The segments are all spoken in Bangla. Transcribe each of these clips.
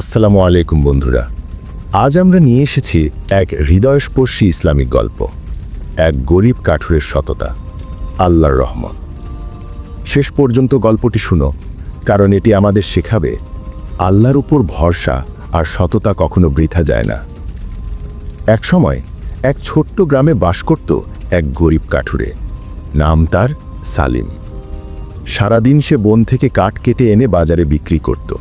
আসসালামু আলাইকুম, বন্ধুরা। আজ আমরা নিয়ে এসেছি এক হৃদয়স্পর্শী ইসলামিক গল্প, এক গরিব কাঠুরের সততা, আল্লাহর রহমত। শেষ পর্যন্ত গল্পটি শুনো, কারণ এটি আমাদের শেখাবে, আল্লাহর উপর ভরসা আর সততা কখনো বৃথা যায় না। এক সময় এক ছোট্ট গ্রামে বাস করত এক গরিব কাঠুরে, নাম তার সালিম। সারাদিন সে বন থেকে কাঠ কেটে এনে বাজারে বিক্রি করত।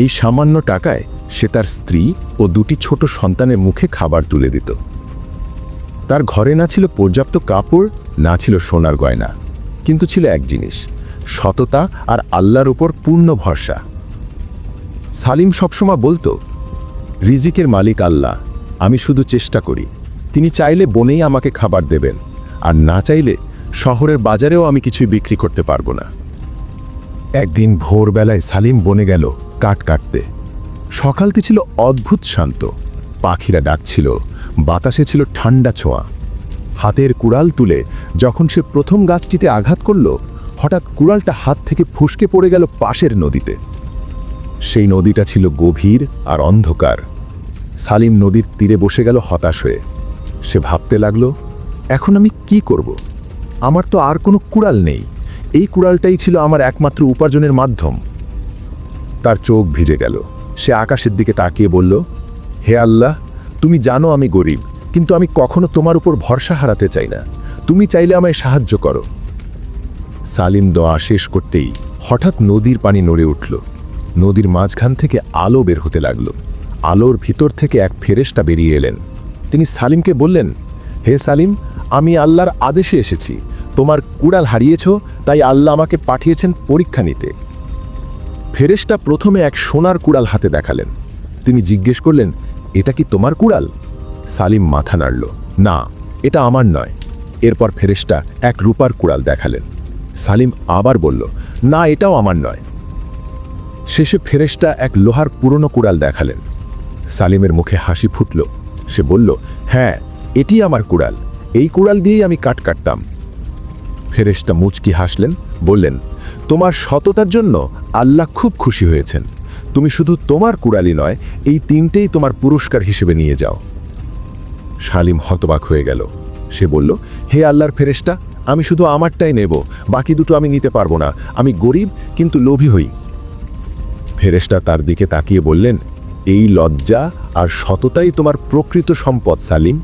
এই সামান্য টাকায় সে তার স্ত্রী ও দুটি ছোট সন্তানের মুখে খাবার তুলে দিত। তার ঘরে না ছিল পর্যাপ্ত কাপড়, না ছিল সোনার গয়না, কিন্তু ছিল এক জিনিস, সততা আর আল্লাহর উপর পূর্ণ ভরসা। সালিম সবসময় বলতো, রিজিকের মালিক আল্লাহ, আমি শুধু চেষ্টা করি। তিনি চাইলে বনেই আমাকে খাবার দেবেন, আর না চাইলে শহরের বাজারেও আমি কিছুই বিক্রি করতে পারব না। একদিন ভোরবেলায় সালিম বনে গেল। কাঠ কাটতে। সকালটি ছিল অদ্ভুত শান্ত। পাখিরা ডাকছিল, বাতাসে ছিল ঠান্ডা ছোঁয়া। হাতের কুড়াল তুলে যখন সে প্রথম গাছটিতে আঘাত করল, হঠাৎ কুড়ালটা হাত থেকে ফুসকে পড়ে গেল পাশের নদীতে। সেই নদীটা ছিল গভীর আর অন্ধকার। সালিম নদীর তীরে বসে গেল হতাশ হয়ে। সে ভাবতে লাগল, এখন আমি কি করব? আমার তো আর কোনো কুড়াল নেই। এই কুড়ালটাই ছিল আমার একমাত্র উপার্জনের মাধ্যম। তার চোখ ভিজে গেল। সে আকাশের দিকে তাকিয়ে বলল, হে আল্লাহ, তুমি জানো আমি গরিব, কিন্তু আমি কখনো তোমার উপর ভরসা হারাতে চাই না। তুমি চাইলে আমায় সাহায্য করো। সালিম দোয়া শেষ করতেই হঠাৎ নদীর পানি নড়ে উঠল। নদীর মাঝখান থেকে আলো বের হতে লাগল। আলোর ভিতর থেকে এক ফেরেশতা বেরিয়ে এলেন। তিনি সালিমকে বললেন, হে সালিম, আমি আল্লাহর আদেশে এসেছি। তোমার কুড়াল হারিয়েছ, তাই আল্লাহ আমাকে পাঠিয়েছেন পরীক্ষা নিতে। ফেরেশতা প্রথমে এক সোনার কুড়াল হাতে দেখালেন। তিনি জিজ্ঞেস করলেন, এটা কি তোমার কুড়াল? সালিম মাথা নাড়ল, না, এটা আমার নয়। এরপর ফেরেশতা এক রূপার কুড়াল দেখালেন। সালিম আবার বলল, না, এটাও আমার নয়। শেষে ফেরেশতা এক লোহার পুরনো কুড়াল দেখালেন। সালিমের মুখে হাসি ফুটল। সে বলল হ্যাঁ এটি আমার কুড়াল। এই কুড়াল দিয়েই আমি কাট কাটতাম। ফেরেশতা মুচকি হাসলেন, বললেন তোমার সততার জন্য আল্লাহ খুব খুশি হয়েছেন। তুমি শুধু তোমার কুড়ালি নয়, এই তিনটেই তোমার পুরস্কার হিসেবে নিয়ে যাও। শালিম হতবাক হয়ে গেল। সে বলল, হে আল্লাহর ফেরেশতা, আমি শুধু আমারটাই নেব, বাকি দুটো আমি নিতে পারব না। আমি গরিব, কিন্তু লোভী হই। ফেরেশতা তার দিকে তাকিয়ে বললেন, এই লজ্জা আর সততাই তোমার প্রকৃত সম্পদ, সালিম।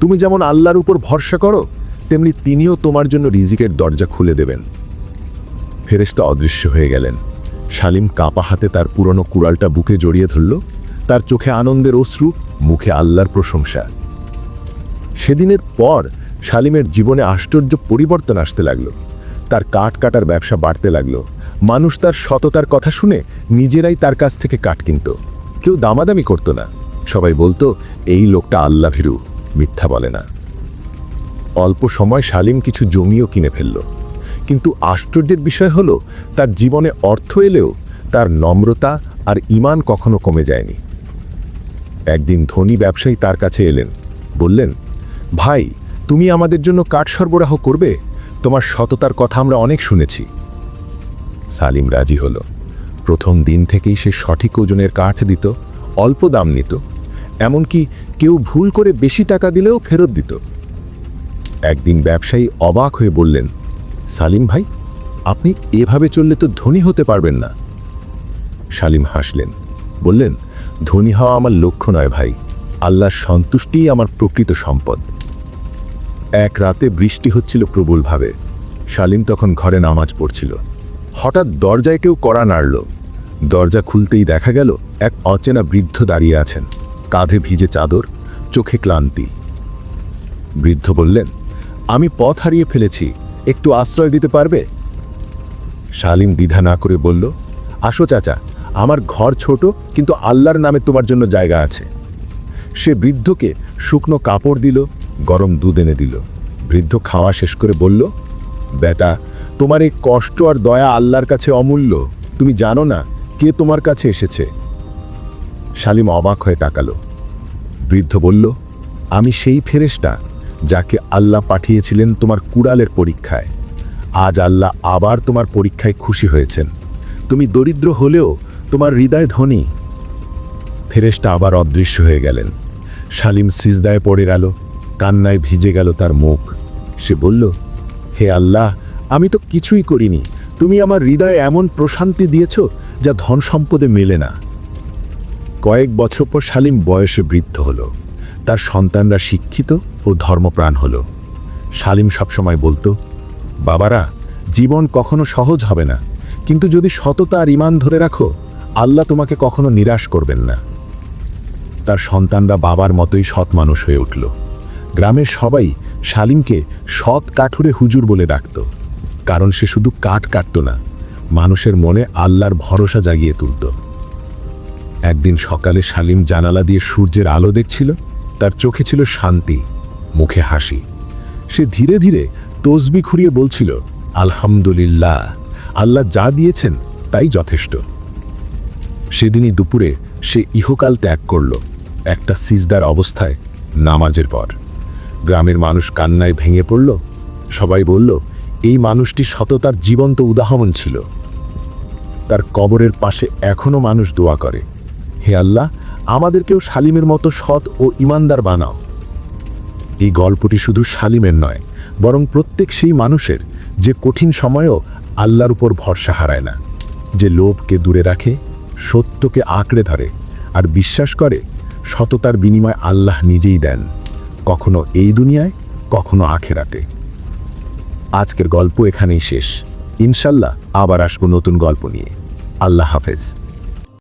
তুমি যেমন আল্লাহর উপর ভরসা করো, তেমনি তিনিও তোমার জন্য রিজিকের দরজা খুলে দেবেন। ফেরেশতা অদৃশ্য হয়ে গেলেন। শালিম কাপা হাতে তার পুরনো কুড়ালটা বুকে জড়িয়ে ধরল। তার চোখে আনন্দের অশ্রু, মুখে আল্লাহর প্রশংসা। সেদিনের পর শালিমের জীবনে আশ্চর্য পরিবর্তন আসতে লাগল। তার কাঠ কাটার ব্যবসা বাড়তে লাগল। মানুষ তার সততার কথা শুনে নিজেরাই তার কাছ থেকে কাঠ কিনত। কেউ দামাদামি করতো না। সবাই বলতো, এই লোকটা আল্লাহ ভীরু, মিথ্যা বলে না। অল্প সময় শালিম কিছু জমিও কিনে ফেলল। কিন্তু আশ্চর্যের বিষয় হলো, তার জীবনে অর্থ এলেও তার নম্রতা আর ইমান কখনো কমে যায়নি। একদিন ধনী ব্যবসায়ী তার কাছে এলেন, বললেন, ভাই, তুমি আমাদের জন্য কাঠ সরবরাহ করবে? তোমার সততার কথা আমরা অনেক শুনেছি। সালিম রাজি হলো। প্রথম দিন থেকেই সে সঠিক ওজনের কাঠ দিত, অল্প দাম নিত, এমনকি কেউ ভুল করে বেশি টাকা দিলেও ফেরত দিত। একদিন ব্যবসায়ী অবাক হয়ে বললেন সালিম ভাই, আপনি এভাবে চললে তো ধনী হতে পারবেন না। সালিম হাসলেন, বললেন, ধনী হওয়া আমার লক্ষ্য নয় ভাই, আল্লাহর সন্তুষ্টিই আমার প্রকৃত সম্পদ। এক রাতে বৃষ্টি হচ্ছিল প্রবলভাবে। শালিম তখন ঘরে নামাজ পড়ছিল। হঠাৎ দরজায় কেউ কড়া নাড়ল। দরজা খুলতেই দেখা গেল, এক অচেনা বৃদ্ধ দাঁড়িয়ে আছেন। কাঁধে ভিজে চাদর, চোখে ক্লান্তি। বৃদ্ধ বললেন, আমি পথ হারিয়ে ফেলেছি একটু আশ্রয় দিতে পারবে? শালিম দ্বিধা না করে বলল, আসো চাচা, আমার ঘর ছোট, কিন্তু আল্লাহর নামে তোমার জন্য জায়গা আছে। সে বৃদ্ধকে শুকনো কাপড় দিল, গরম দুধ এনে দিল। বৃদ্ধ খাওয়া শেষ করে বলল, বেটা, তোমার এই কষ্ট আর দয়া আল্লাহর কাছে অমূল্য। তুমি জানো না কে তোমার কাছে এসেছে? শালিম অবাক হয়ে তাকালো। বৃদ্ধ বলল, আমি সেই ফেরেশতা। যাকে আল্লাহ পাঠিয়েছিলেন তোমার কুড়ালের পরীক্ষায়। আজ আল্লাহ আবার তোমার পরীক্ষায় খুশি হয়েছেন। তুমি দরিদ্র হলেও তোমার হৃদয় ধনী। ফেরেশটা আবার অদৃশ্য হয়ে গেলেন। শালিম সিজদায় পড়ে গেল, কান্নায় ভিজে গেল তার মুখ। সে বলল, হে আল্লাহ, আমি তো কিছুই করিনি। তুমি আমার হৃদয়ে এমন প্রশান্তি দিয়েছ যা ধন সম্পদে মেলে না। কয়েক বছর পর শালিম বয়সে বৃদ্ধ হলো। তার সন্তানরা শিক্ষিত ও ধর্মপ্রাণ হল। শালিম সবসময় বলতো, বাবারা, জীবন কখনো সহজ হবে না, কিন্তু যদি সততা আর ইমান ধরে রাখো, আল্লাহ তোমাকে কখনো নিরাশ করবেন না। তার সন্তানরা বাবার মতোই সৎ মানুষ হয়ে উঠল। গ্রামের সবাই শালিমকে সৎ কাঠুরে হুজুর বলে ডাকত, কারণ সে শুধু কাঠ কাটত না, মানুষের মনে আল্লাহর ভরসা জাগিয়ে তুলত। একদিন সকালে শালিম জানালা দিয়ে সূর্যের আলো দেখছিল তার চোখে ছিল শান্তি, মুখে হাসি। সে ধীরে ধীরে তসবি খুঁড়িয়ে বলছিল, আলহামদুলিল্লাহ, আল্লাহ যা দিয়েছেন তাই যথেষ্ট। সেদিনই দুপুরে সে ইহকাল ত্যাগ করল, একটা সিজদার অবস্থায় নামাজের পর। গ্রামের মানুষ কান্নায় ভেঙে পড়ল। সবাই বলল, এই মানুষটি সততার জীবন্ত উদাহরণ ছিল। তার কবরের পাশে এখনও মানুষ দোয়া করে। হে আল্লাহ আমাদেরকেও শালিমের মতো সৎ ও ইমানদার বানাও। এই গল্পটি শুধু শালিমের নয়, বরং প্রত্যেক সেই মানুষের যে কঠিন সময়েও আল্লাহর উপর ভরসা হারায় না, যে লোভকে দূরে রাখে, সত্যকে আঁকড়ে ধরে আর বিশ্বাস করে সততার বিনিময় আল্লাহ নিজেই দেন, কখনো এই দুনিয়ায়, কখনো আখেরাতে। আজকের গল্প এখানেই শেষ। ইনশাল্লাহ আবার আসব নতুন গল্প নিয়ে। আল্লাহ হাফেজ।